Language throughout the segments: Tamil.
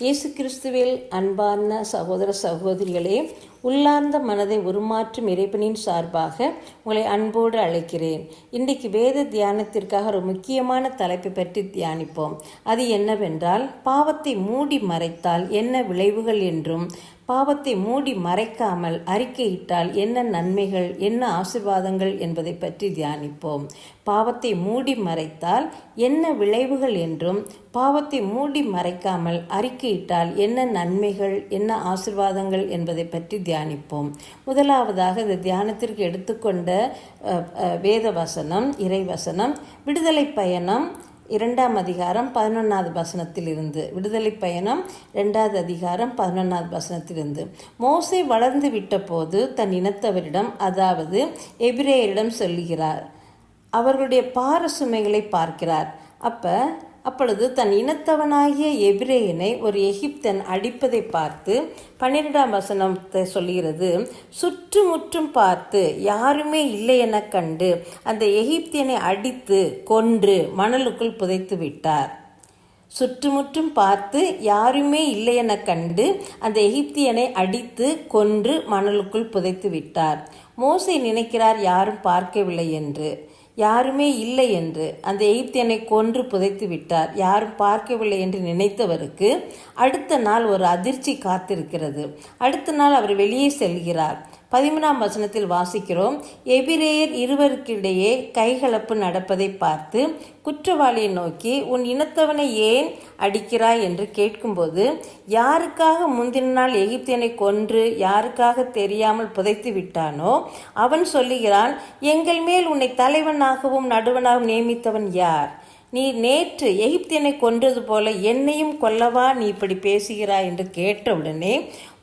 இயேசு கிறிஸ்துவில் அன்பார்ந்த சகோதர சகோதரிகளே உள்ளார்ந்த மனதை உருமாற்றும் இறைப்பனின் சார்பாக உங்களை அன்போடு அழைக்கிறேன். இன்றைக்கு வேத தியானத்திற்காக ஒரு முக்கியமான தலைப்பை பற்றி தியானிப்போம். அது என்னவென்றால் பாவத்தை மூடி மறைத்தால் என்ன விளைவுகள் என்றும் பாவத்தை மூடி மறைக்காமல் அறிக்கையிட்டால் என்ன நன்மைகள் என்ன ஆசிர்வாதங்கள் என்பதை பற்றி தியானிப்போம். பாவத்தை மூடி மறைத்தால் என்ன விளைவுகள் என்றும் பாவத்தை மூடி மறைக்காமல் அறிக்கையிட்டால் என்ன நன்மைகள் என்ன ஆசிர்வாதங்கள் என்பதை பற்றி தியானிப்போம். முதலாவதாக இந்த தியானத்திற்கு எடுத்துக்கொண்ட வேத வசனம் இறை வசனம் விடுதலை பயணம் இரண்டாம் அதிகாரம் பதினொன்றாவது வசனத்திலிருந்து. விடுதலை பயணம் ரெண்டாவது அதிகாரம் பதினொன்றாவது வசனத்திலிருந்து. மோசை வளர்ந்து விட்டபோது தன் இனத்தவரிடம் அதாவது எபிரேயரிடம் சொல்லுகிறார். அவர்களுடைய பார சுமைகளை பார்க்கிறார். அப்ப அப்பொழுது தன் இனத்தவனாகிய எபிரேயனை ஒரு எகிப்தன் அடிப்பதை பார்த்து பன்னிரெண்டாம் வசனத்தை சொல்கிறது சுற்றுமுற்றும் பார்த்து யாருமே இல்லை என கண்டு அந்த எகிப்தியனை அடித்து கொன்று மணலுக்குள் புதைத்து விட்டார். சுற்றுமுற்றும் பார்த்து யாருமே இல்லை என கண்டு அந்த எகிப்தியனை அடித்து கொன்று மணலுக்குள் புதைத்து விட்டார். மோசை நினைக்கிறார் யாரும் பார்க்கவில்லை என்று. யாருமே இல்லை என்று அந்த எகிப்தியனை கொன்று புதைத்து விட்டார். யாரும் பார்க்கவில்லை என்று நினைத்தவருக்கு அடுத்த நாள் ஒரு அதிர்ச்சி காத்திருக்கிறது. அடுத்த நாள் அவர் வெளியே செல்கிறார். பதிமூணாம் வசனத்தில் வாசிக்கிறோம். எபிரேயர் இருவருக்கிடையே கைகலப்பு நடப்பதை பார்த்து குற்றவாளியை நோக்கி உன் இனத்தவனை ஏன் அடிக்கிறாய்? என்று கேட்கும்போது யாருக்காக முந்தின நாள் எகிப்தியனை கொன்று யாருக்காக தெரியாமல் புதைத்து விட்டானோ அவன் சொல்லுகிறான் எங்கள் மேல் உன்னை தலைவனாகவும் நடுவனாகவும் நியமித்தவன் யார்? நீ நேற்று எகிப்தியனை கொன்றது போல என்னையும் கொல்லவா நீ இப்படி பேசுகிறாய் என்று கேட்டவுடனே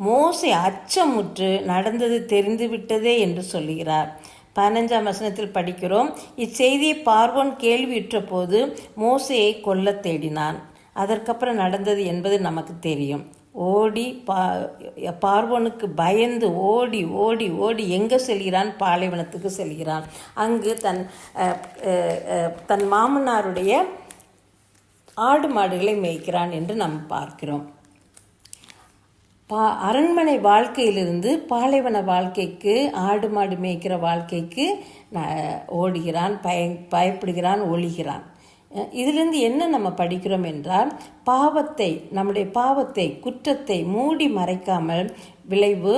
மோசை அச்சமுற்று நடந்தது தெரிந்துவிட்டதே என்று சொல்லுகிறார். பதினஞ்சாம் வசனத்தில் படிக்கிறோம் இச்செய்தியை பார்வோன் கேள்வியுற்ற போது மோசையை கொல்ல தேடினான். அதற்கப்புறம் நடந்தது என்பது நமக்கு தெரியும். ஓடி பா பார்வனுக்கு பயந்து ஓடி ஓடி ஓடி எங்கே செல்கிறான்? பாலைவனத்துக்கு செல்கிறான். அங்கு தன் தன் மாமனாருடைய ஆடு மாடுகளை மேய்க்கிறான் என்று நாம் பார்க்கிறோம். பா அரண்மனை வாழ்க்கையிலிருந்து பாலைவன வாழ்க்கைக்கு ஆடு மாடு மேய்க்கிற வாழ்க்கைக்கு ஓடுகிறான் பய பயப்படுகிறான் ஒழிகிறான் இதிலிருந்து என்ன நம்ம படிக்கிறோம் என்றால் பாவத்தை நம்முடைய பாவத்தை குற்றத்தை மூடி மறைக்காமல் விளைவு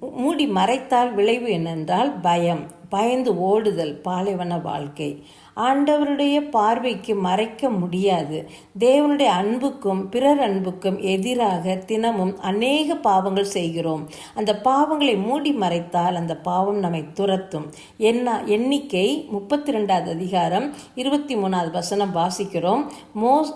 மூடி மறைத்தால் விளைவு என்னென்றால் பயம் பயந்து ஓடுதல் பாலைவன வாழ்க்கை. ஆண்டவருடைய பார்வைக்கு மறைக்க முடியாது. தேவனுடைய அன்புக்கும் பிறர் அன்புக்கும் எதிராக தினமும் அநேக பாவங்கள் செய்கிறோம். அந்த பாவங்களை மூடி மறைத்தால் அந்த பாவம் நம்மை துரத்தும். என்ன எண்ணிக்கை முப்பத்தி ரெண்டாவது அதிகாரம் இருபத்தி மூணாவது வசனம் வாசிக்கிறோம். மோஸ்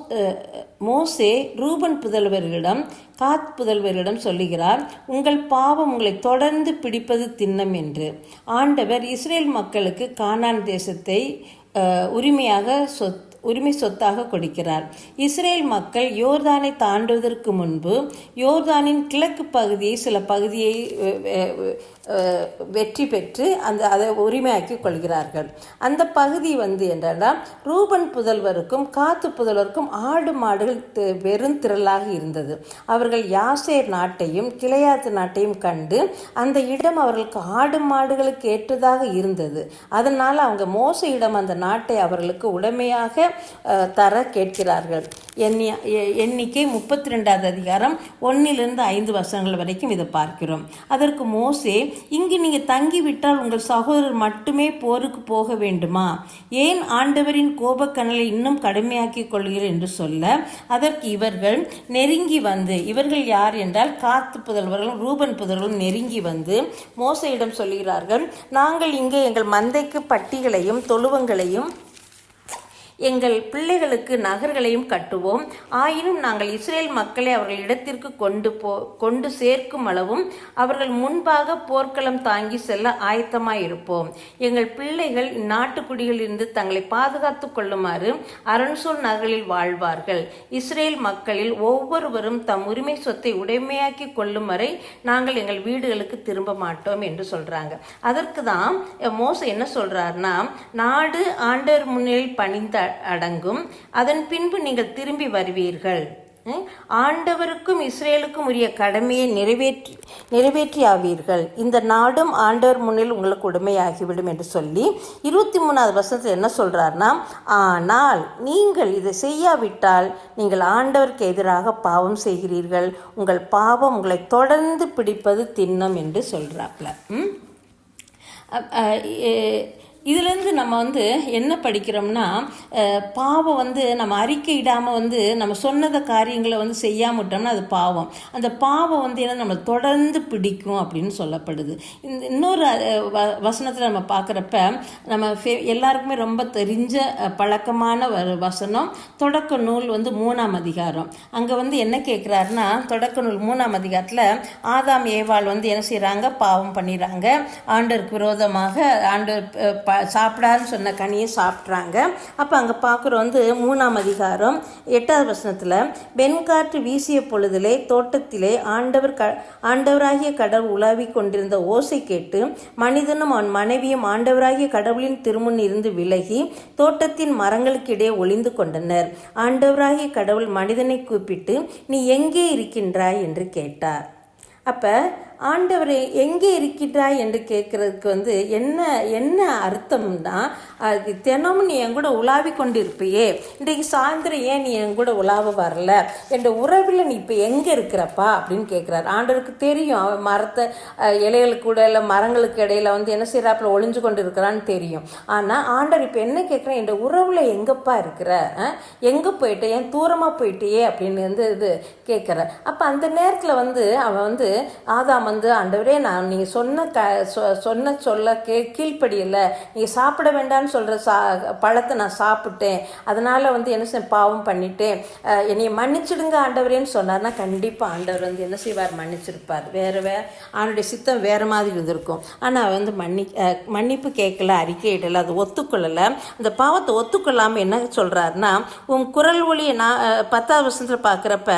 மோசே ரூபன் புதல்வர்களிடம் காத் புதல்வரிடம் சொல்லுகிறார் உங்கள் பாவம் உங்களை தொடர்ந்து பிடிப்பது திண்ணம் என்று. ஆண்டவர் இஸ்ரேல் மக்களுக்கு கானான் தேசத்தை உரிமையாக சொத் உரிமை சொத்தாக கொடுக்கிறார். இஸ்ரேல் மக்கள் யோர்தானை தாண்டுவதற்கு முன்பு யோர்தானின் கிழக்கு பகுதியை சில பகுதியை வெற்றி பெற்று அந்த அதை உரிமையாக்கி கொள்கிறார்கள். அந்த பகுதி வந்து என்னன்னா ரூபன் புதல்வருக்கும் காத்து புதல்வருக்கும் ஆடு மாடுகள் வெறும் திரளாக இருந்தது. அவர்கள் யாசேர் நாட்டையும் கிளையாத்து நாட்டையும் கண்டு அந்த இடம் அவர்களுக்கு ஆடு மாடுகளுக்கு ஏற்றதாக இருந்தது. அதனால் அவங்க மோச இடம் அந்த நாட்டை அவர்களுக்கு உடமையாக தர கேட்கிறார்கள். எண்ணி எண்ணிக்கை முப்பத்தி ரெண்டாவது அதிகாரம் ஒன்றிலிருந்து ஐந்து வருஷங்கள் வரைக்கும் இதை பார்க்கிறோம். அதற்கு மோசே இங்கு நீங்கள் தங்கிவிட்டால் உங்கள் சகோதரர் மட்டுமே போருக்கு போக வேண்டுமா? ஏன் ஆண்டவரின் கோபக்கனலை இன்னும் கடுமையாக்கிக் கொள்கிறேன் என்று சொல்ல அதற்கு இவர்கள் நெருங்கி வந்து இவர்கள் யார் என்றால் காத்து புதல்வர்களும் ரூபன் புதல்வர்களும் நெருங்கி வந்து மோசையிடம் சொல்கிறார்கள் நாங்கள் இங்கே எங்கள் மந்தைக்கு பட்டிகளையும் தொழுவங்களையும் எங்கள் பிள்ளைகளுக்கு நகர்களையும் கட்டுவோம். ஆயினும் நாங்கள் இஸ்ரேல் மக்களை அவர்கள் இடத்திற்கு கொண்டு போ கொண்டு சேர்க்கும் அளவும் அவர்கள் முன்பாக போர்க்களம் தாங்கி செல்ல ஆயத்தமாயிருப்போம். எங்கள் பிள்ளைகள் நாட்டுக்குடியிலிருந்து தங்களை பாதுகாத்துக் கொள்ளுமாறு அரண்சூர் நகரில் வாழ்வார்கள். இஸ்ரேல் மக்களில் ஒவ்வொருவரும் தம் உரிமை சொத்தை உடைமையாக்கி கொள்ளும் வரை நாங்கள் எங்கள் வீடுகளுக்கு திரும்ப மாட்டோம் என்று சொல்றாங்க. அதற்கு தான் மோச என்ன சொல்றாருன்னா நாடு ஆண்டவர் முன்னிலையில் பணிந்த அடங்கும். அதன் பின்பு நீங்கள் திரும்பி வருவீர்கள். ஆண்டவருக்கும் இஸ்ரேலுக்கும் உரிய கடமையை நிறைவேற்றி நிறைவேற்றி ஆவீர்கள். இந்த நாடும் ஆண்டவர் முன்னில் உங்களுக்கு உடமையாகிவிடும் என்று சொல்லி இருபத்தி மூணாவது வருஷத்தில் என்ன சொல்கிறார்னா ஆனால் நீங்கள் இதை செய்யாவிட்டால் நீங்கள் ஆண்டவருக்கு எதிராக பாவம் செய்கிறீர்கள். உங்கள் பாவம் உங்களை தொடர்ந்து பிடிப்பது திண்ணம் என்று சொல்கிறாப்ல இதுலேருந்து நம்ம வந்து என்ன படிக்கிறோம்னா பாவம் வந்து நம்ம அறிக்கையிடாமல் வந்து நம்ம சொன்னத காரியங்களை வந்து செய்யாமல் விட்டோம்னா அது பாவம். அந்த பாவம் வந்து என்ன நம்மளை தொடர்ந்து பிடிக்கும் அப்படின்னு சொல்லப்படுது. இந்த இன்னொரு வ- வசனத்தில் நம்ம பார்க்குறப்ப நம்ம ஃபே எல்லாருக்குமே ரொம்ப தெரிஞ்ச பழக்கமான ஒரு வசனம் தொடக்க நூல் வந்து மூணாம் அதிகாரம். அங்கே வந்து என்ன கேட்குறாருன்னா தொடக்க நூல் மூணாம் அதிகாரத்தில் ஆதாம் ஏவாள் வந்து என்ன செய்கிறாங்க பாவம் பண்ணிடுறாங்க ஆண்டருக்கு விரோதமாக ஆண்டவர் ப சாப்பிடாருன்னு சொன்ன கனியை சாப்பிட்றாங்க. அப்போ அங்கே பார்க்குறோம் வந்து மூணாம் அதிகாரம் எட்டாவது வசனத்தில் வெண்காற்று வீசிய பொழுதிலே தோட்டத்திலே ஆண்டவர் க ஆண்டவராகிய கடவுள் உலாவிக் கொண்டிருந்த ஓசை கேட்டு மனிதனும் அவன் மனைவியும் ஆண்டவராகிய கடவுளின் திருமுன் இருந்து விலகி தோட்டத்தின் மரங்களுக்கிடையே ஒளிந்து கொண்டனர். ஆண்டவராகிய கடவுள் மனிதனை கூப்பிட்டு நீ எங்கே இருக்கின்றாய்? என்று கேட்டார். அப்போ ஆண்டவரே எங்கே இருக்கின்றாய் என்று கேட்குறதுக்கு வந்து என்ன என்ன அர்த்தம்னா அது தினமும் நீ என் கூட உலாவி கொண்டு இருப்பியே இன்றைக்கு சாயந்தரம் ஏன் நீ என் கூட உலாவ வரல? என்ற உறவில் நீ இப்போ எங்கே இருக்கிறப்பா? அப்படின்னு கேட்குறாரு. ஆண்டவருக்கு தெரியும். அவன் மரத்தை இலைகளுக்கு கூட இல்லை மரங்களுக்கு இடையில வந்து என்ன செய்கிறாப்புல ஒளிஞ்சு கொண்டு இருக்கிறான்னு தெரியும். ஆனால் ஆண்டவர் இப்போ என்ன கேட்குறேன் என் உறவில் எங்கப்பா இருக்கிற? எங்கே போயிட்டு? ஏன் தூரமாக போயிட்டியே? அப்படின்னு வந்து இது கேட்குற அப்போ அந்த நேரத்தில் வந்து அவன் வந்து ஆதாம் வந்து ஆண்டவரே நான் நீங்கள் சொன்ன க சொ- சொன்ன சொல்ல கே கீழ்ப்படியல. நீங்கள் சாப்பிட வேண்டாம்னு சொல்கிற சா பழத்தை நான் சாப்பிட்டேன். அதனால் வந்து என்ன செய்ய பாவம் பண்ணிட்டேன். என்னை மன்னிச்சிடுங்க ஆண்டவரேன்னு சொன்னார்னா கண்டிப்பாக ஆண்டவர் வந்து என்ன செய்வார்? மன்னிச்சிருப்பார். வேறு வே அவனுடைய சித்தம் வேறு மாதிரி இருந்திருக்கும். ஆனால் வந்து மன்னி மன்னிப்பு கேட்கல அறிக்கையிடலை அது ஒத்துக்கொள்ளலை. அந்த பாவத்தை ஒத்துக்கொள்ளாமல் என்ன சொல்கிறாருன்னா உன் குரல் ஒளியை நான் பத்தாவது வசனத்தில் பார்க்குறப்ப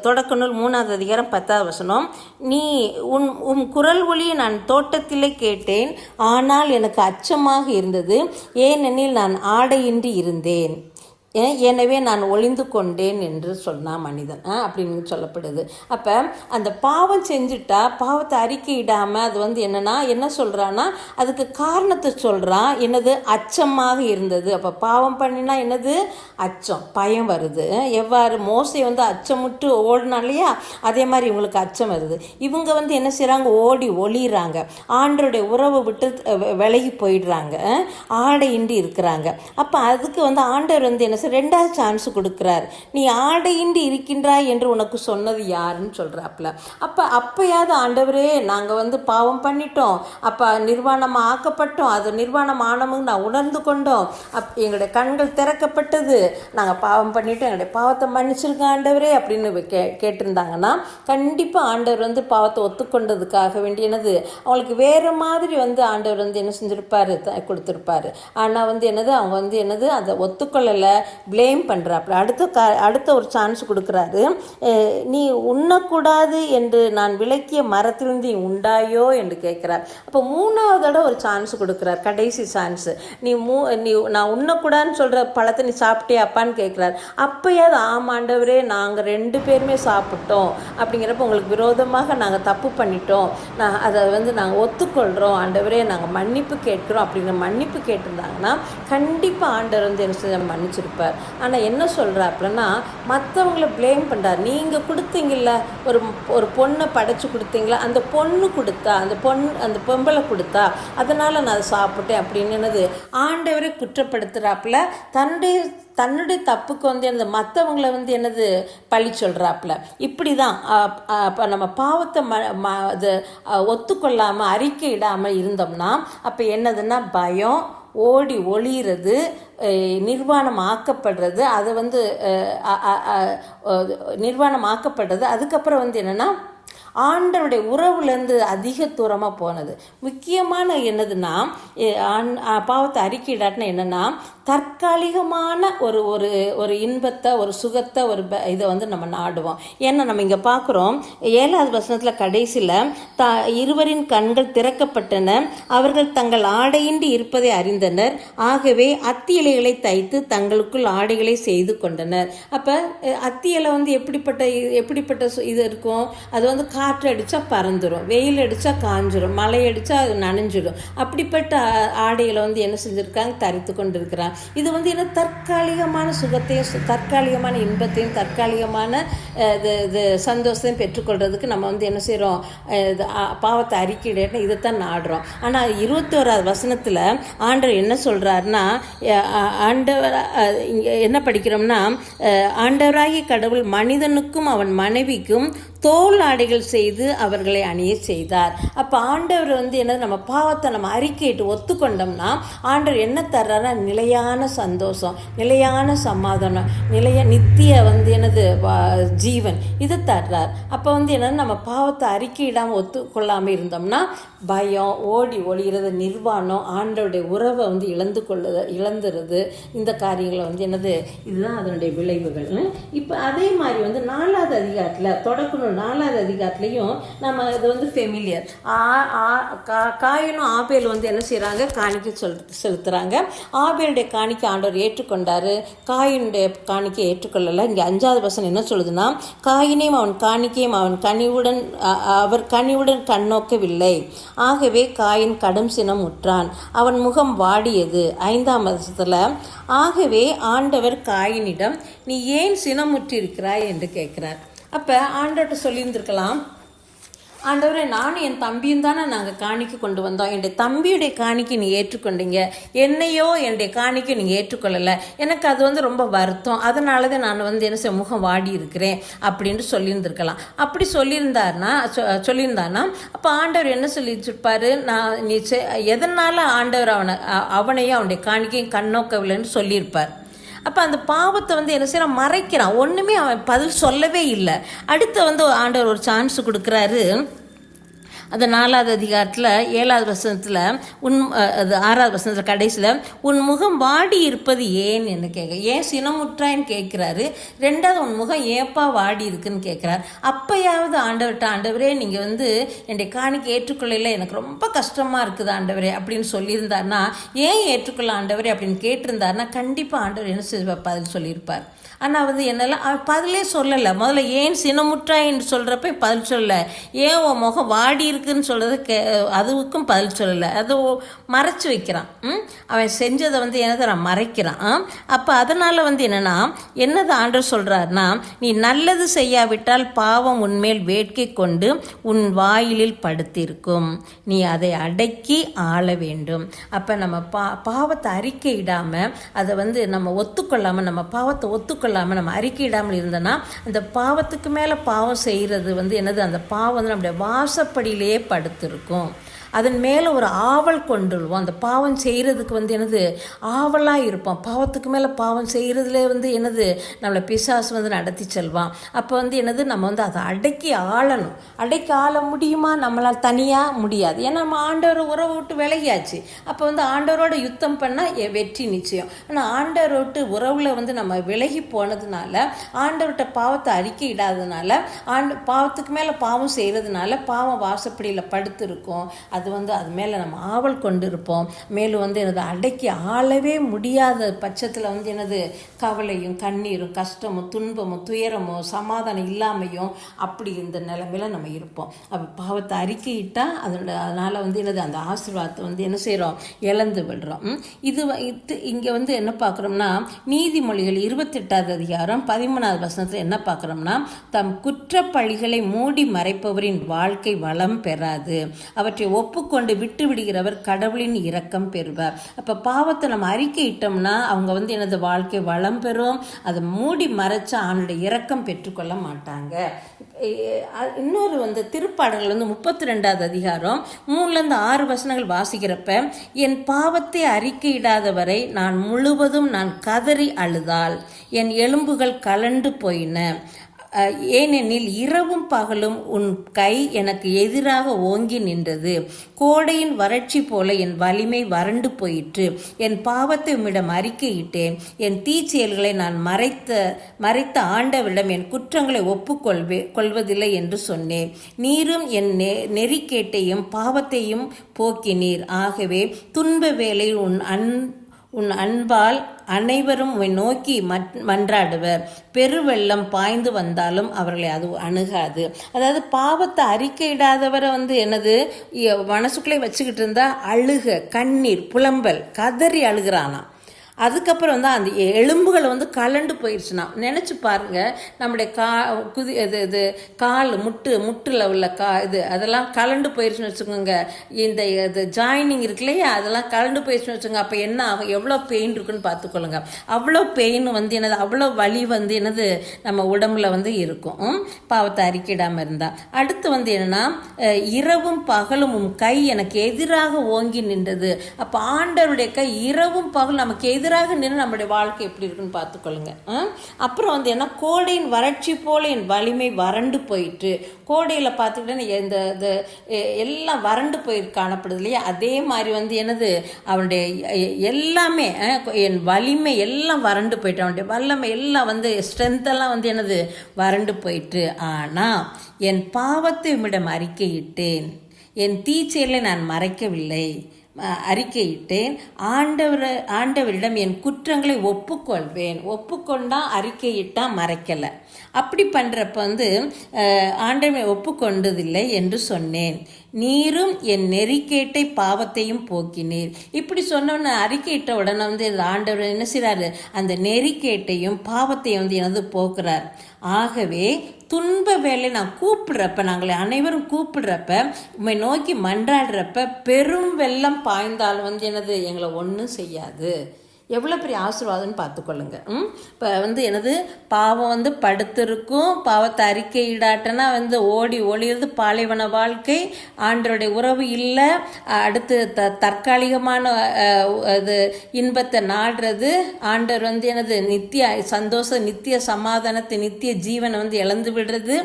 தொடக்க நூல் மூணாவது அதிகாரம் பத்தாவது வசனம் நீ உன் உன் குரல் ஒளி நான் தோட்டத்திலே கேட்டேன் ஆனால் எனக்கு அச்சமாக இருந்தது. ஏனெனில் நான் ஆடையின்றி இருந்தேன். எனவே நான் ஒளிந்து கொண்டேன் என்று சொன்னான் மனிதன். அப்படின்னு சொல்லப்படுது. அப்போ அந்த பாவம் செஞ்சுட்டா பாவத்தை அறிக்கையிடாமல் அது வந்து என்னென்னா என்ன சொல்கிறான்னா அதுக்கு காரணத்தை சொல்கிறான் என்னது அச்சமாக இருந்தது. அப்போ பாவம் பண்ணினா என்னது? அச்சம் பயம் வருது. எவ்வாறு மோசை வந்து அச்சமுட்டு ஓடினா இல்லையா? அதே மாதிரி இவங்களுக்கு அச்சம் வருது. இவங்க வந்து என்ன செய்கிறாங்க ஓடி ஒளிகிறாங்க ஆண்டருடைய உறவை விட்டு விலகி போயிடுறாங்க. ஆடை இன்றி இருக்கிறாங்க. அப்போ அதுக்கு வந்து ஆண்டவர் வந்து என்ன செய்ய ரெண்டாவது சான்ஸ் கொடுக்குறாரு. நீ ஆடையின்றி இருக்கின்றாய் என்று உனக்கு சொன்னது யாருன்னு சொல்கிறாப்புல அப்போ அப்பயாவது ஆண்டவரே நாங்கள் வந்து பாவம் பண்ணிட்டோம். அப்போ நிர்வாணம் ஆக்கப்பட்டோம். அது நிர்வாணம் ஆனவங்க நான் உணர்ந்து கொண்டோம். அப் எங்களுடைய கண்கள் திறக்கப்பட்டது. நாங்கள் பாவம் பண்ணிட்டோம். எங்களுடைய பாவத்தை மன்னிச்சிருக்க ஆண்டவரே அப்படின்னு கே கேட்டிருந்தாங்கன்னா கண்டிப்பாக ஆண்டவர் வந்து பாவத்தை ஒத்துக்கொண்டதுக்காக வேண்டியனது அவங்களுக்கு வேறு மாதிரி வந்து ஆண்டவர் வந்து என்ன செஞ்சுருப்பாரு த- ஆனால் வந்து என்னது அவங்க வந்து என்னது அதை ஒத்துக்கொள்ளலை. ப்ளேம் பண்ணுறாப்புல அடுத்த கா அடுத்த ஒரு சான்ஸ் கொடுக்குறாரு. நீ உண்ணக்கூடாது என்று நான் விளக்கிய மரத்திலிருந்து நீ உண்டாயோ? என்று கேட்குறார். அப்போ மூணாவது தடவை ஒரு சான்ஸ் கொடுக்குறார். கடைசி சான்ஸ் நீ மூ நீ நான் உண்ணக்கூடாதுன்னு சொல்கிற பழத்தை நீ சாப்பிட்டே அப்பான்னு கேட்குறாரு. அப்போயாவது ஆமாண்டவரே நாங்கள் ரெண்டு பேருமே சாப்பிட்டோம். அப்படிங்கிறப்ப உங்களுக்கு விரோதமாக நாங்கள் தப்பு பண்ணிட்டோம். நான் அதை வந்து நாங்கள் ஒத்துக்கொள்கிறோம் ஆண்டவரே நாங்கள் மன்னிப்பு கேட்குறோம். அப்படிங்கிற மன்னிப்பு கேட்டிருந்தாங்கன்னா கண்டிப்பாக ஆண்டவர் வந்து என்ன செஞ்ச மன்னிச்சிருப்பார். ஆனால் என்ன சொல்கிறாப்புலன்னா மற்றவங்கள ப்ளேம் பண்ணுறார் நீங்கள் கொடுத்தீங்கல்ல ஒரு ஒரு பொண்ணை படைச்சு கொடுத்தீங்களா? அந்த பொண்ணு கொடுத்தா அந்த பொண் அந்த பொம்பளை கொடுத்தா அதனால் நான் அதை சாப்பிட்டேன் அப்படின்னு என்னது? ஆண்டவரை குற்றப்படுத்துகிறாப்புல தன்னுடைய தன்னுடைய தப்புக்கு வந்து எனது மற்றவங்கள வந்து என்னது? பழி சொல்கிறாப்புல இப்படி தான் நம்ம பாவத்தை ம ம அது ஒத்துக்கொள்ளாமல் அறிக்கையிடாமல் இருந்தோம்னா அப்போ என்னதுன்னா பயம் ஓடி ஒளியிறது நிர்வாணம் ஆக்கப்படுறது அது வந்து நிர்வாணம் ஆக்கப்படுறது அதுக்கப்புறம் வந்து என்னென்னா ஆண்டவருடைய உறவுலேருந்து அதிக தூரமாக போனது. முக்கியமான என்னதுன்னா ஆண்- பாவத்தை அறிக்கையிடாட்டினா என்னன்னா தற்காலிகமான ஒரு ஒரு ஒரு இன்பத்தை ஒரு சுகத்தை ஒரு ப- இதை வந்து நம்ம நாடுவோம். ஏன்னா நம்ம இங்கே பார்க்குறோம் ஏழாவது வசனத்தில் கடைசியில் த இருவரின் கண்கள் திறக்கப்பட்டன அவர்கள் தங்கள் ஆடையின்றி இருப்பதை அறிந்தனர் ஆகவே அத்தி இலைகளை தைத்து தங்களுக்குள் ஆடைகளை செய்து கொண்டனர். அப்போ அத்தி இலை வந்து எப்படிப்பட்ட எப்படிப்பட்ட இது இருக்கும்? அது வந்து காற்று அடித்தா பறந்துடும் வெயில் அடித்தா காஞ்சிரும் மழை அடித்தா அது நனைஞ்சிடும் அப்படிப்பட்ட ஆடைகளை வந்து என்ன செஞ்சுருக்காங்க? தரித்து கொண்டு இருக்கிறாங்க இது வந்து என்ன தற்காலிகமான சுகத்தையும் சு- தற்காலிகமான இன்பத்தையும் தற்காலிகமான இது இது சந்தோஷத்தையும் பெற்றுக்கொள்றதுக்கு நம்ம வந்து என்ன செய்கிறோம் இது பாவத்தை அறிக்கையிட இதைத்தான் நாடுறோம். ஆனால் இருபத்தி ஓராவது வசனத்தில் ஆண்டவர் என்ன சொல்கிறாருன்னா ஆண்டவர் என்ன படிக்கிறோம்னா ஆண்டவராகி ஆண்டவராகிய கடவுள் மனிதனுக்கும் அவன் மனைவிக்கும் தோல் ஆடைகள் செய்து அவர்களை அணிய செய்தார். அப்போ ஆண்டவர் வந்து என்னது? நம்ம பாவத்தை நம்ம அறிக்கையிட்டு ஒத்துக்கொண்டோம்னா ஆண்டவர் என்ன தர்றாருன்னா நிலையான சந்தோஷம் நிலையான சமாதானம் நிலைய நித்திய வந்து என்னது? வா- ஜீவன் இது தர்றார். அப்போ வந்து என்னது? நம்ம பாவத்தை அறிக்கையிடாமல் ஒத்துக்கொள்ளாமல் இருந்தோம்னா பயம் ஓடி ஒளிகிறது நிர்வாணம் ஆண்டவருடைய உறவை வந்து இழந்து கொள்ளுது இழந்துருது. இந்த காரியங்களை வந்து என்னது? இதுதான் அதனுடைய விளைவுகள் இப்போ அதே மாதிரி வந்து நாலாவது அதிகாரத்தில் தொடக்கணும் நாலாவது அதிகாரத்துலையும் நம்ம இது வந்து ஃபெமிலியர் கா காயினும் ஆபேல் வந்து என்ன செய்கிறாங்க காணிக்க சொல் செலுத்துகிறாங்க ஆபேலுடைய காணிக்கை ஆண்டவர் ஏற்றுக்கொண்டார். காயினுடைய காணிக்கை ஏற்றுக்கொள்ளலை. இங்கே அஞ்சாவது பர்சன் என்ன சொல்லுதுன்னா காயினையும் அவன் காணிக்கையும் அவன் கனிவுடன் அவர் கனிவுடன் கண்ணோக்கவில்லை. ஆகவே காயின் கடும் சினம் உற்றான். அவன் முகம் வாடியது. ஐந்தாம் வருஷத்தில் ஆகவே ஆண்டவர் காயினிடம் நீ ஏன் சினமுற்றிருக்கிறாய்? என்று கேட்கிறார். அப்போ ஆண்டவர்கிட்ட சொல்லியிருந்திருக்கலாம். ஆண்டவரே நானும் என் தம்பியும் தானே நாங்கள் காணிக்கு கொண்டு வந்தோம். என்னுடைய தம்பியுடைய காணிக்கு நீ ஏற்றுக்கொண்டீங்க. என்னையோ என்னுடைய காணிக்கு நீங்கள் ஏற்றுக்கொள்ளலை. எனக்கு அது வந்து ரொம்ப வருத்தம். அதனால தான் நான் வந்து என்ன செய்ய முகம் வாடி இருக்கிறேன் அப்படின்னு சொல்லியிருந்துருக்கலாம். அப்படி சொல்லியிருந்தாருன்னா சொ- அப்போ ஆண்டவர் என்ன சொல்லி வச்சிருப்பாரு நான் நீ செ- ஆண்டவர் அவனை அவனையும் அவனுடைய காணிக்கையும் கண்ணோக்கவில்லைன்னு சொல்லியிருப்பார். அப்போ அந்த பாவத்தை வந்து என்ன செய்யறான்? மறைக்கிறான். ஒன்றுமே அவன் பதில் சொல்லவே இல்லை. அடுத்து வந்து ஆண்டவர் ஒரு சான்ஸ் கொடுக்குறாரு. அந்த நாலாவது அதிகாரத்தில் ஏழாவது வசனத்தில் உன் அது ஆறாவது வசனத்தில் கடைசியில் உன் முகம் வாடி இருப்பது ஏன்? என்று கேட்க ஏன் சினமுற்றான்னு கேட்குறாரு. ரெண்டாவது உன் முகம் ஏப்பா வாடி இருக்குன்னு கேட்குறாரு. அப்பயாவது ஆண்டவர்கிட்ட ஆண்டவரே நீங்கள் வந்து என்னுடைய காணிக்கு ஏற்றுக்கொள்ளையில் எனக்கு ரொம்ப கஷ்டமாக இருக்குது ஆண்டவரே அப்படின்னு சொல்லியிருந்தாருன்னா ஏன் ஏற்றுக்கொள்ள ஆண்டவரே? அப்படின்னு கேட்டிருந்தாருன்னா கண்டிப்பாக ஆண்டவர் என்ன செய்வார்? பதில் சொல்லியிருப்பார். ஆனால் வந்து என்னெல்லாம் அவன் பதிலே சொல்லலை. முதல்ல ஏன் சினமுற்றாயின்னு சொல்கிறப்ப பதில் சொல்லலை. ஏன் உன் முகம் வாடி இருக்குன்னு சொல்கிறது கே அதுவுக்கும் பதில் சொல்லலை. அது மறைச்சி மறைச்சு வைக்கிறான். அவன் செஞ்சதை வந்து என்னதை நான் மறைக்கிறான். அப்போ அதனால் வந்து என்னென்னா என்னது ஆண்டர் சொல்கிறாருன்னா நீ நல்லது செய்யாவிட்டால் பாவம் உன்மேல் வேட்கை கொண்டு உன் வாயிலில் படுத்திருக்கும். நீ அதை அடக்கி ஆள வேண்டும். அப்போ நம்ம பா பாவத்தை அறிக்கையிடாமல் அதை வந்து நம்ம ஒத்துக்கொள்ளாமல் நம்ம பாவத்தை ஒத்துக்கொள்ள இல்லாமல் நம்ம அறிக்கையிடாமல் இருந்தோன்னா அந்த பாவத்துக்கு மேலே பாவம் செய்கிறது வந்து என்னது? அந்த பாவம் வந்து நம்முடைய வாசப்படியிலேயே படுத்திருக்கும். அதன் மேலே ஒரு ஆவல் கொண்டுருவோம். அந்த பாவம் செய்கிறதுக்கு வந்து என்னது? ஆவலாக இருப்போம். பாவத்துக்கு மேலே பாவம் செய்கிறதுல வந்து என்னது? நம்மளை பிசாசு வந்து நடத்தி செல்வான். அப்போ வந்து என்னது? நம்ம வந்து அதை அடக்கி ஆளணும். அடக்கி ஆள முடியுமா? நம்மளால் தனியாக முடியாது. ஏன்னா நம்ம ஆண்டவர் உறவை விட்டு விலகியாச்சு. அப்போ வந்து ஆண்டவரோட யுத்தம் பண்ணால் வெற்றி நிச்சயம். ஆனால் ஆண்டவரை விட்டு உறவில் வந்து நம்ம விலகி போனதுனால ஆண்டவர்கிட்ட பாவத்தை அறிக்கை இடாததுனால ஆண்டு பாவத்துக்கு மேலே பாவம் செய்கிறதுனால பாவம் வாசப்படியில் படுத்திருக்கும். அது அது வந்து அது மேலே நம்ம ஆவல் கொண்டு இருப்போம் மேலும் வந்து எனது அடக்கி ஆளவே முடியாத பட்சத்தில் வந்து எனது கவலையும் கண்ணீரும் கஷ்டமும் துன்பமும் துயரமும் சமாதானம் இல்லாமையும் அப்படி இந்த நிலைமையில நம்ம இருப்போம். அப்போ பாவத்தை அறிக்கையிட்டால் அதோட அதனால் வந்து எனது அந்த ஆசீர்வாதத்தை வந்து என்ன செய்கிறோம் இழந்து விடுறோம். இது இது இங்கே வந்து என்ன பார்க்குறோம்னா நீதிமொழிகள் இருபத்தெட்டாவது அதிகாரம் பதிமூணாவது வசனத்தில் என்ன பார்க்குறோம்னா தம் குற்றப்பழிகளை மூடி மறைப்பவரின் வாழ்க்கை வளம் பெறாது. அவற்றை ஒப்புக்கொண்டு விட்டு விடுகிறவர் கடவுளின் இரக்கம் பெறுவார். அப்போ பாவத்தை நம்ம அறிக்கையிட்டோம்னா அவங்க வந்து எனது வாழ்க்கை வளம் பெறும். அதை மூடி மறைச்சா அவனுடைய இரக்கம் பெற்றுக்கொள்ள மாட்டாங்க. இன்னொரு வந்து திருப்பாடல்கள் வந்து முப்பத்தி ரெண்டாவது அதிகாரம் மூணுலேருந்து ஆறு வசனங்கள் வாசிக்கிறப்ப என் பாவத்தை அறிக்கையிடாதவரை நான் முழுவதும் நான் கதறி அழுதால் என் எலும்புகள் கலண்டு போயின. ஏனெனில் இரவும் பகலும் உன் கை எனக்கு எதிராக ஓங்கி நின்றது. கோடையின் வறட்சி போல என் வலிமை வறண்டு போயிற்று. என் பாவத்தை உம்மிடம் அறிக்கையிட்டேன். என் தீச்செயல்களை நான் மறைத்த மறைத்த ஆண்டவிடம் என் குற்றங்களை ஒப்புக்கொள்வே கொள்வதில்லை என்று சொன்னேன். நீரும் என் நெ நெறிக்கேட்டையும் பாவத்தையும் போக்கினீர். ஆகவே துன்ப வேளையில் உன் அன் உன் அன்பால் அனைவரும் உம்மை நோக்கி மன்றாடுவர். பெருவெள்ளம் பாய்ந்து வந்தாலும் அவர்களை அது அணுகாது. அதாவது பாவத்தை அறிக்கையிடாதவரை வந்து என்னது? மனசுக்குள்ளே வச்சுக்கிட்டு இருந்தா அழுக கண்ணீர் புலம்பல் கதறி அழுகிறானா அதுக்கப்புறம் வந்து அந்த எலும்புகள் வந்து கலண்டு போயிடுச்சுன்னா நினச்சி பாருங்க நம்முடைய கா குதி இது இது கால் முட்டு முட்டில் உள்ள கா இது அதெல்லாம் கலண்டு போயிடுச்சுன்னு வச்சுக்கோங்க. இந்த இது ஜாயினிங் இருக்கு இல்லையா அதெல்லாம் கலண்டு போயிடுச்சுன்னு வச்சுக்கோங்க. அப்போ என்ன ஆகும்? எவ்வளோ பெயின் இருக்குன்னு பார்த்துக்கொள்ளுங்க. அவ்வளோ பெயின் வந்து என்னது? அவ்வளோ வலி வந்து என்னது? நம்ம உடம்புல வந்து இருக்கும். பாவத்தை அறிக்கிடாமல் இருந்தால் அடுத்து வந்து என்னென்னா இரவும் பகலும் கை எனக்கு எதிராக ஓங்கி நின்றது. அப்போ ஆண்டவருடைய கை இரவும் பகலும் நமக்கு எதிராக நின்று நம்மளுடைய வாழ்க்கை எப்படி இருக்குன்னு பார்த்துக்கொள்ளுங்க. ஆ? அப்புறம் வந்து என்ன? கோடையின் வறட்சி போல என் வலிமை வறண்டு போயிட்டு கோடையில் பார்த்துக்கிட்டேன்னா இந்த இது எல்லாம் வறண்டு போயிட்டு காணப்படுது இல்லையா? அதே மாதிரி வந்து என்னது? அவனுடைய எல்லாமே என் வலிமை எல்லாம் வறண்டு போயிட்டு அவனுடைய வல்லமை எல்லாம் வந்து ஸ்ட்ரென்த்தெல்லாம் வந்து என்னது? வறண்டு போயிட்டு ஆனால் என் பாவத்தை உம்மிடம் அறிக்கையிட்டேன். என் தீச்செயலை நான் மறைக்கவில்லை. அறிக்கையிட்டேன். ஆண்டவர் ஆண்டவரிடம் என் குற்றங்களை ஒப்புக்கொள்வேன். ஒப்புக்கொண்டா அறிக்கையிட்டா மறைக்கலை. அப்படி பண்ணுறப்ப வந்து ஆண்டவனை ஒப்புக்கொண்டதில்லை என்று சொன்னேன். நீரும் என் நெறிக்கேட்டை பாவத்தையும் போக்கினீர். இப்படி சொன்னோன்னு அறிக்கையிட்ட உடனே வந்து ஆண்டவர் என்ன செய்கிறாரு அந்த நெறிக்கேட்டையும் பாவத்தையும் வந்து எனது போக்குறார். ஆகவே துன்ப வேலை நான் கூப்பிடுறப்ப நாங்களே அனைவரும் கூப்பிடுறப்ப உண்மை நோக்கி மன்றாடுறப்ப பெரும் வெள்ளம் பாய்ந்தால் வந்து என்னது எங்களை ஒன்றும் செய்யாது. எவ்வளோ பெரிய ஆசீர்வாதம்னு பார்த்துக்கொள்ளுங்க. ம்? இப்போ வந்து எனது பாவம் வந்து படுத்திருக்கும். பாவத்தை அறிக்கை இடாட்டனா வந்து ஓடி ஒளியிறது பாலைவன வாழ்க்கை. ஆண்டருடைய உறவு இல்லை. அடுத்து த தற்காலிகமான இது இன்பத்தை நாடுறது. ஆண்டவர் வந்து எனது நித்திய சந்தோஷ நித்திய சமாதானத்தை நித்திய ஜீவனை வந்து இழந்து விடுறது.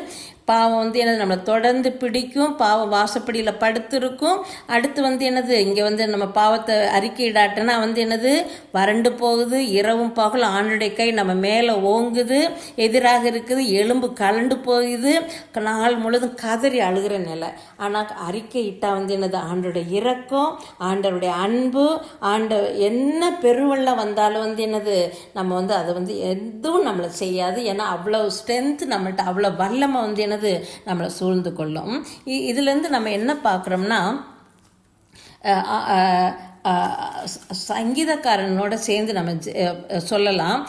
பாவம் வந்து என்னது நம்மளை தொடர்ந்து பிடிக்கும் பாவம் வாசப்படியில் படுத்திருக்கும். அடுத்து வந்து என்னது இங்கே வந்து நம்ம பாவத்தை அறிக்கையிடாட்டனா வந்து என்னது வறண்டு போகுது இரவும் பகலும் ஆண்டுடைய கை நம்ம மேலே ஓங்குது எதிராக இருக்குது எலும்பு கலண்டு போகுது நாள் முழுதும் கதறி அழுகிற நிலை. ஆனால் அறிக்கையிட்டால் வந்து என்னது ஆண்டோட இரக்கம் ஆண்டவருடைய அன்பு ஆண்ட என்ன பெருவெள்ளம் வந்தாலும் வந்து என்னது நம்ம வந்து அதை வந்து எதுவும் நம்மளை செய்யாது. ஏன்னா அவ்வளோ ஸ்ட்ரென்த் நம்மள்ட்ட அவ்வளோ வல்லமை வந்து என்னது நம்மளை சூழ்ந்து கொள்ளும் இ- இதுலேருந்து நம்ம என்ன பார்க்குறோம்னா சங்கீதக்காரனோட சேர்ந்து நம்ம சொல்லலாம்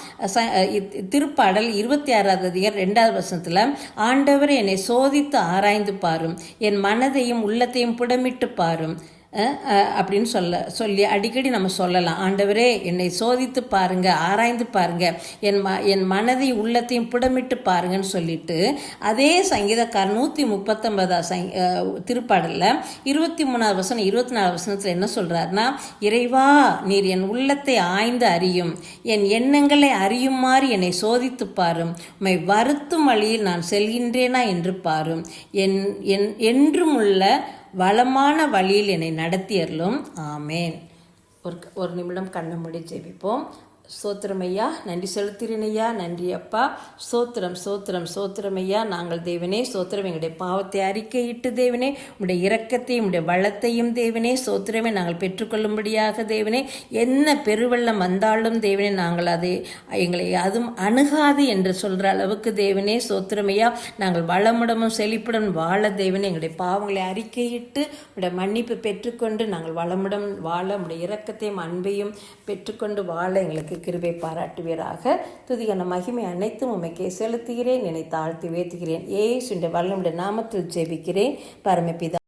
திருப்பாடல் இருபத்தி ஆறாவது அதிகார் ரெண்டாவது வருஷத்தில் ஆண்டவர் என்னை சோதித்து ஆராய்ந்து பாரும் என் மனதையும் உள்ளத்தையும் புடமிட்டு பாரும் அப்படின்னு சொல்ல சொல்லி அடிக்கடி நம்ம சொல்லலாம். ஆண்டவரே என்னை சோதித்து பாருங்க ஆராய்ந்து பாருங்க. என் ம என் மனதை உள்ளத்தையும் புடமிட்டு பாருங்கன்னு சொல்லிட்டு அதே சங்கீதக்கார் நூற்றி முப்பத்தொன்பதா சங் திருப்பாடலில் இருபத்தி மூணாவது வசனம் இருபத்தி நாலு வசனத்தில் என்ன சொல்கிறாருன்னா இறைவா நீர் என் உள்ளத்தை ஆய்ந்து அறியும். என் எண்ணங்களை அறியுமாறு என்னை சோதித்து பாரும். உம்மை வருத்தும் வழியில் நான் செல்கின்றேனா என்று பாரும். என் என் என்றும் உள்ள வளமான வழியில் என்னை நடத்தியறலும் ஆமேன். ஒரு ஒரு நிமிடம் கண்ணை மூடி ஜெபிப்போம். சோத்திரம் ஐயா நன்றி செலுத்துகிறேன் ஐயா நன்றி அப்பா. சோத்திரம் சோத்திரம் சோத்திரம் ஐயா நாங்கள் தேவனே சோத்திரம் எங்களுடைய பாவத்தை அறிக்கையிட்டு தேவனே உடைய இரக்கத்தையும் உடைய வளத்தையும் தேவனே சோத்திரமே நாங்கள் பெற்றுக்கொள்ளும்படியாக தேவனே என்ன பெருவெள்ளம் வந்தாலும் தேவனே நாங்கள் அதை எங்களை அதுவும் அணுகாது என்று சொல்கிற அளவுக்கு தேவனே சோத்திரமையா நாங்கள் வளமுடமும் செழிப்புடன் வாழ தேவனே எங்களுடைய பாவங்களை அறிக்கையிட்டு உடைய மன்னிப்பு பெற்றுக்கொண்டு நாங்கள் வளமுடன் வாழ உடைய இரக்கத்தையும் அன்பையும் பெற்றுக்கொண்டு வாழ எங்களுக்கு கிருபை பாராட்டுவீராக. துதிகன மகிமை அனைத்தும் உமைக்கே செலுத்துகிறேன். நினைத்து ஆழ்த்தி வேத்துகிறேன். ஏசுடைய வல்லமுடைய நாமத்தில் ஜெபிக்கிறேன். பரமபிதா